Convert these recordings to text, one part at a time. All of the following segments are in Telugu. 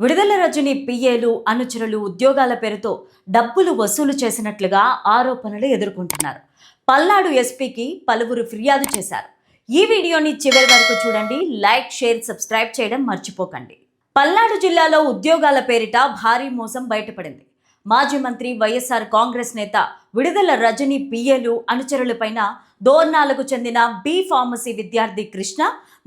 విడుదల రజని పిఏలు అనుచరులు ఉద్యోగాల పేరుతో డబ్బులు వసూలు చేసినట్లుగా ఆరోపణలు ఎదుర్కొంటున్నారు. పల్నాడు ఎస్పీకి పలువురు ఫిర్యాదు చేశారు. ఈ వీడియోని చివరి వరకు చూడండి. లైక్ షేర్ సబ్స్క్రైబ్ చేయడం మర్చిపోకండి. పల్నాడు జిల్లాలో ఉద్యోగాల పేరిట భారీ మోసం బయటపడింది. మాజీ మంత్రి వైఎస్ఆర్ కాంగ్రెస్ నేత విడుదల రజని పిఏలు అనుచరులపైన దోర్నాలకు చెందిన బి ఫార్మసీ విద్యార్థి కృష్ణ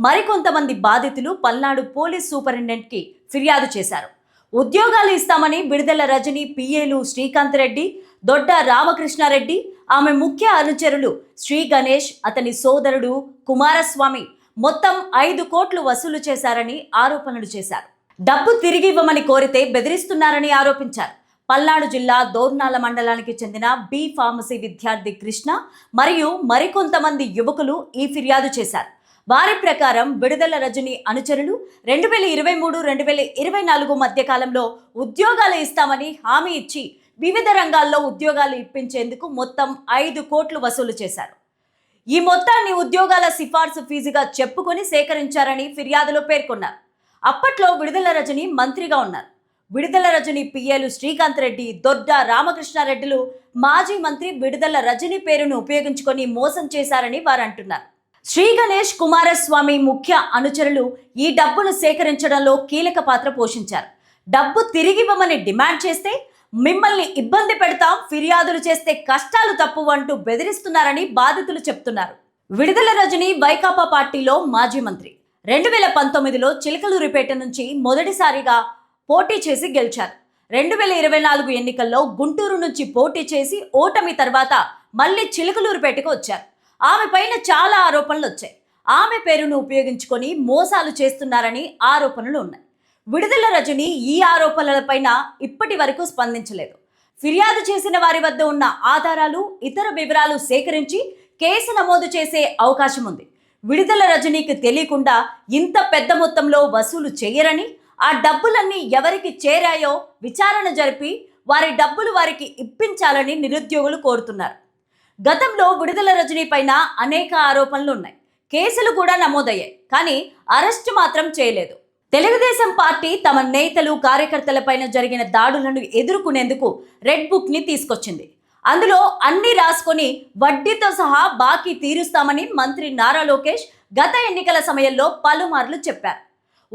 మరికొంతమంది బాధితులు పల్నాడు పోలీస్ సూపరింటెండెంట్కి ఫిర్యాదు చేశారు. ఉద్యోగాలు ఇస్తామని విడుదల రజని పిఏలు శ్రీకాంత్ రెడ్డి దొడ్డ రామకృష్ణారెడ్డి ఆమె ముఖ్య అనుచరులు శ్రీ గణేష్ అతని సోదరుడు కుమారస్వామి మొత్తం ఐదు కోట్లు వసూలు చేశారని ఆరోపణలు చేశారు. డబ్బు తిరిగి ఇవ్వమని కోరితే బెదిరిస్తున్నారని ఆరోపించారు. పల్నాడు జిల్లా దోర్నాల మండలానికి చెందిన బి ఫార్మసీ విద్యార్థి కృష్ణ మరియు మరికొంతమంది యువకులు ఈ ఫిర్యాదు చేశారు. వారి ప్రకారం విడుదల రజని అనుచరులు రెండు వేల ఇరవై మూడు రెండు వేల ఇరవై నాలుగు మధ్య కాలంలో ఉద్యోగాలు ఇస్తామని హామీ ఇచ్చి వివిధ రంగాల్లో ఉద్యోగాలు ఇప్పించేందుకు మొత్తం ఐదు కోట్లు వసూలు చేశారు. ఈ మొత్తాన్ని ఉద్యోగాల సిఫార్సు ఫీజుగా చెప్పుకొని సేకరించారని ఫిర్యాదులో పేర్కొన్నారు. అప్పట్లో విడుదల రజని మంత్రిగా ఉన్నారు. విడుదల రజని పిఏలు శ్రీకాంత్ రెడ్డి దొడ్డ రామకృష్ణారెడ్డిలు మాజీ మంత్రి విడుదల రజని పేరును ఉపయోగించుకొని మోసం చేశారని వారు అంటున్నారు శ్రీ గణేష్ కుమారస్వామి ముఖ్య అనుచరులు ఈ డబ్బును సేకరించడంలో కీలక పాత్ర పోషించారు. డబ్బు తిరిగివ్వమని డిమాండ్ చేస్తే మిమ్మల్ని ఇబ్బంది పెడతాం ఫిర్యాదులు చేస్తే కష్టాలు తప్పు అంటూ బెదిరిస్తున్నారని బాధితులు చెప్తున్నారు. విడుదల రజని వైకాపా పార్టీలో మాజీ మంత్రి. రెండు వేల పంతొమ్మిదిలో చిలకలూరిపేట నుంచి మొదటిసారిగా పోటీ చేసి గెలిచారు. రెండు వేల ఇరవై నాలుగు ఎన్నికల్లో గుంటూరు నుంచి పోటీ చేసి ఓటమి తర్వాత మళ్ళీ చిలుకలూరుపేటకు వచ్చారు. ఆమె పైన చాలా ఆరోపణలు వచ్చాయి. ఆమె పేరును ఉపయోగించుకొని మోసాలు చేస్తున్నారని ఆరోపణలు ఉన్నాయి. విడుదల రజని ఈ ఆరోపణలపైన ఇప్పటి వరకు స్పందించలేదు. ఫిర్యాదు చేసిన వారి వద్ద ఉన్న ఆధారాలు ఇతర వివరాలు సేకరించి కేసు నమోదు చేసే అవకాశం ఉంది. విడుదల రజనీకి తెలియకుండా ఇంత పెద్ద మొత్తంలో వసూలు చేయరని ఆ డబ్బులన్నీ ఎవరికి చేరాయో విచారణ జరిపి వారి డబ్బులు వారికి ఇప్పించాలని నిరుద్యోగులు కోరుతున్నారు. గతంలో విడుదల రజనీ పైన అనేక ఆరోపణలు ఉన్నాయి. కేసులు కూడా నమోదయ్యాయి. కానీ అరెస్టు మాత్రం చేయలేదు. తెలుగుదేశం పార్టీ తమ నేతలు కార్యకర్తలపైన జరిగిన దాడులను ఎదుర్కొనేందుకు రెడ్ బుక్ని తీసుకొచ్చింది. అందులో అన్ని రాసుకొని వడ్డీతో సహా బాకీ తీరుస్తామని మంత్రి నారా లోకేష్ గత ఎన్నికల సమయంలో పలుమార్లు చెప్పారు.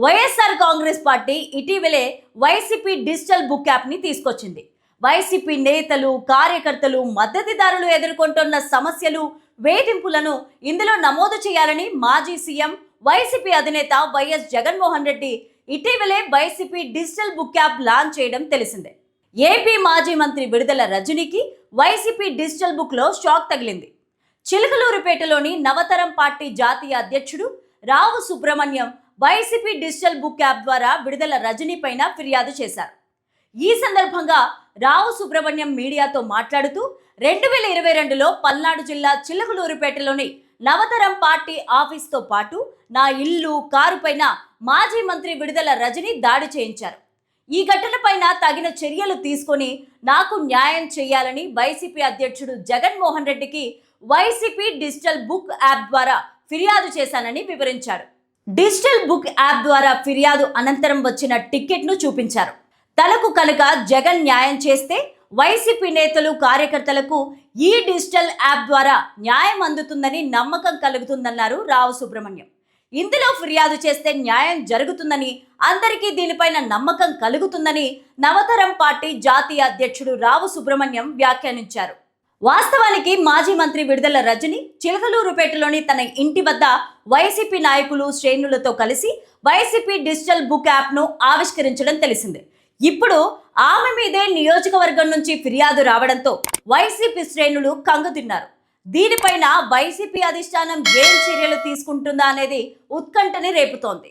వైఎస్ఆర్ కాంగ్రెస్ పార్టీ ఇటీవలే వైసీపీ డిజిటల్ బుక్ యాప్ని తీసుకొచ్చింది. వైసీపీ నేతలు కార్యకర్తలు మద్దతుదారులు ఎదుర్కొంటున్న సమస్యలు వేధింపులను ఇందులో నమోదు చేయాలని మాజీ సీఎం వైసీపీ అధినేత వైఎస్ జగన్మోహన్ రెడ్డి ఇటీవలే YCP digital book app launch చేయడం తెలిసిందే. ఏపీ మాజీ మంత్రి విడుదల రజనీకి వైసీపీ డిజిటల్ బుక్లో షాక్ తగిలింది. చిలకలూరుపేటలోని నవతరం పార్టీ జాతీయ అధ్యక్షుడు Rao Subrahmanyam YCP digital book app ద్వారా విడుదల రజనీ పైన ఫిర్యాదు చేశారు. ఈ సందర్భంగా రావు సుబ్రహ్మణ్యం మీడియాతో మాట్లాడుతూ రెండు వేల ఇరవై రెండులో పల్నాడు జిల్లా చిలకలూరుపేటలోని నవతరం పార్టీ ఆఫీస్తో పాటు నా ఇల్లు కారు పైన మాజీ మంత్రి విడుదల రజని దాడి చేయించారు. ఈ ఘటనపైన తగిన చర్యలు తీసుకొని నాకు న్యాయం చేయాలని వైసీపీ అధ్యక్షుడు జగన్మోహన్ రెడ్డికి వైసీపీ డిజిటల్ బుక్ యాప్ ద్వారా ఫిర్యాదు చేశానని వివరించాడు డిజిటల్ బుక్ యాప్ ద్వారా ఫిర్యాదు అనంతరం వచ్చిన టికెట్ను చూపించారు. తనకు కనుక జగన్ న్యాయం చేస్తే వైసీపీ నేతలు కార్యకర్తలకు ఈ డిజిటల్ యాప్ ద్వారా న్యాయం అందుతుందని నమ్మకం కలుగుతుందన్నారు రావు సుబ్రహ్మణ్యం. ఇందులో ఫిర్యాదు చేస్తే న్యాయం జరుగుతుందని అందరికీ దీనిపైన నమ్మకం కలుగుతుందని నవతరం పార్టీ జాతీయ అధ్యక్షుడు రావు సుబ్రహ్మణ్యం వ్యాఖ్యానించారు. వాస్తవానికి మాజీ మంత్రి విడుదల రజని చిలకలూరుపేటలోని తన ఇంటి వద్ద వైసీపీ నాయకులు శ్రేణులతో కలిసి వైసీపీ డిజిటల్ బుక్ యాప్ను ఆవిష్కరించడం తెలిసిందే. ఇప్పుడు ఆమె మీదే నియోజకవర్గం నుంచి ఫిర్యాదు రావడంతో వైసీపీ శ్రేణులు కంగుతిన్నారు. దీనిపైన వైసీపీ అధిష్టానం ఏం చర్యలు తీసుకుంటుందా అనేది ఉత్కంఠని రేపుతోంది.